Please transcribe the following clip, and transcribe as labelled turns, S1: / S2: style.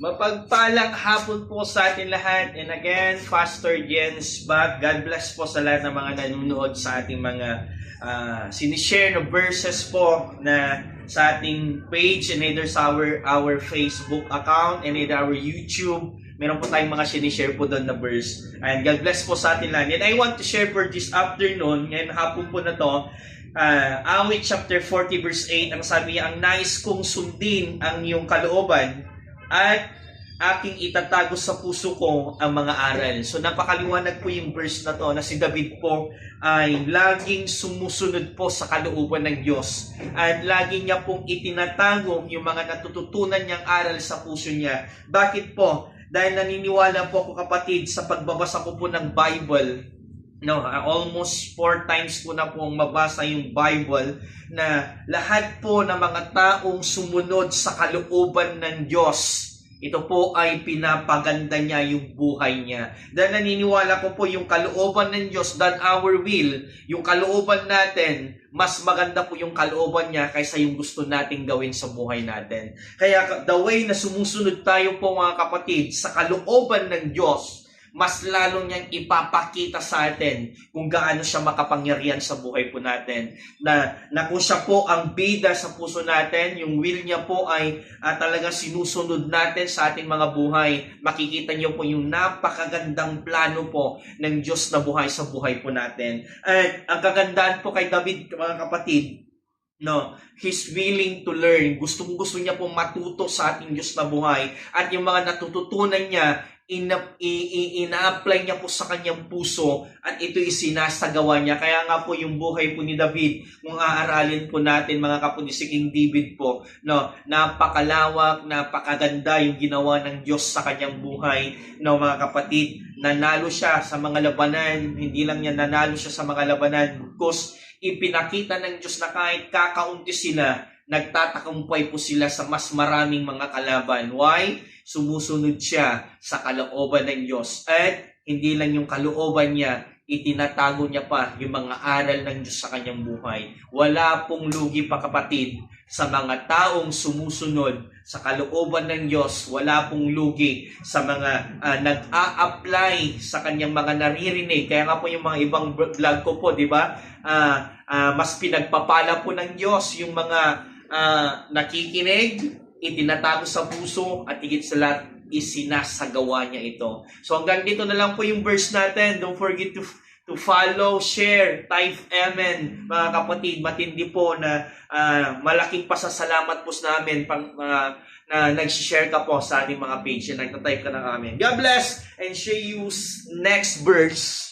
S1: Mapagpalang hapon po sa atin lahat. And again, Pastor Jens back. God bless po sa lahat ng mga nanonood sa ating mga uh, sinishare na verses po na sa ating page and either sa our, our Facebook account and either our YouTube. Meron po tayong mga sinishare po doon na verse. And God bless po sa atin lahat. And I want to share for this afternoon, ngayon hapon po na to, uh, awit chapter 40 verse 8, ang sabi niya, ang nais kong sundin ang iyong kalooban at aking itatago sa puso ko ang mga aral. So napakaliwanag po yung verse na to na si David po ay laging sumusunod po sa kalooban ng Diyos. At lagi niya pong itinatago yung mga natututunan niyang aral sa puso niya. Bakit po? Dahil naniniwala po ako kapatid sa pagbabasa ko po ng Bible, no, almost four times ko na pong mabasa yung Bible na lahat po ng mga taong sumunod sa kalooban ng Diyos, ito po ay pinapaganda niya yung buhay niya. Dahil naniniwala ko po yung kalooban ng Diyos than our will, yung kalooban natin, mas maganda po yung kalooban niya kaysa yung gusto nating gawin sa buhay natin. Kaya the way na sumusunod tayo po mga kapatid sa kalooban ng Diyos, mas lalo niyang ipapakita sa atin kung gaano siya makapangyarihan sa buhay po natin. Na, na kung siya po ang bida sa puso natin, yung will niya po ay uh, talaga sinusunod natin sa ating mga buhay, makikita niyo po yung napakagandang plano po ng Diyos na buhay sa buhay po natin. At ang kagandahan po kay David, mga kapatid, No, he's willing to learn. Gustong gusto niya pong matuto sa ating Diyos na buhay. At yung mga natututunan niya, ina, ina-apply niya po sa kanyang puso at ito isinasagawa niya. Kaya nga po yung buhay po ni David, kung aaralin po natin mga kapatid si King David po, no, napakalawak, napakaganda yung ginawa ng Diyos sa kanyang buhay. No, mga kapatid, nanalo siya sa mga labanan, hindi lang niya nanalo siya sa mga labanan, because ipinakita ng Diyos na kahit kakaunti sila, nagtatakumpay po sila sa mas maraming mga kalaban. Why? Sumusunod siya sa kalooban ng Diyos. At hindi lang yung kalooban niya, itinatago niya pa yung mga aral ng Diyos sa kanyang buhay. Wala pong lugi pa kapatid sa mga taong sumusunod sa kalooban ng Diyos. Wala pong lugi sa mga uh, nag-a-apply sa kanyang mga naririnig. Kaya nga po yung mga ibang vlog ko po, di ba? Uh, uh, mas pinagpapala po ng Diyos yung mga uh, nakikinig, itinatago sa puso at higit sa lahat isinasagawa niya ito. So hanggang dito na lang po yung verse natin. Don't forget to to follow, share, type amen mga kapatid. Matindi po na uh, malaking pasasalamat po sa namin pang, uh, na nag-share ka po sa ating mga page na nagtatype ka ng amen. God bless and see you next verse.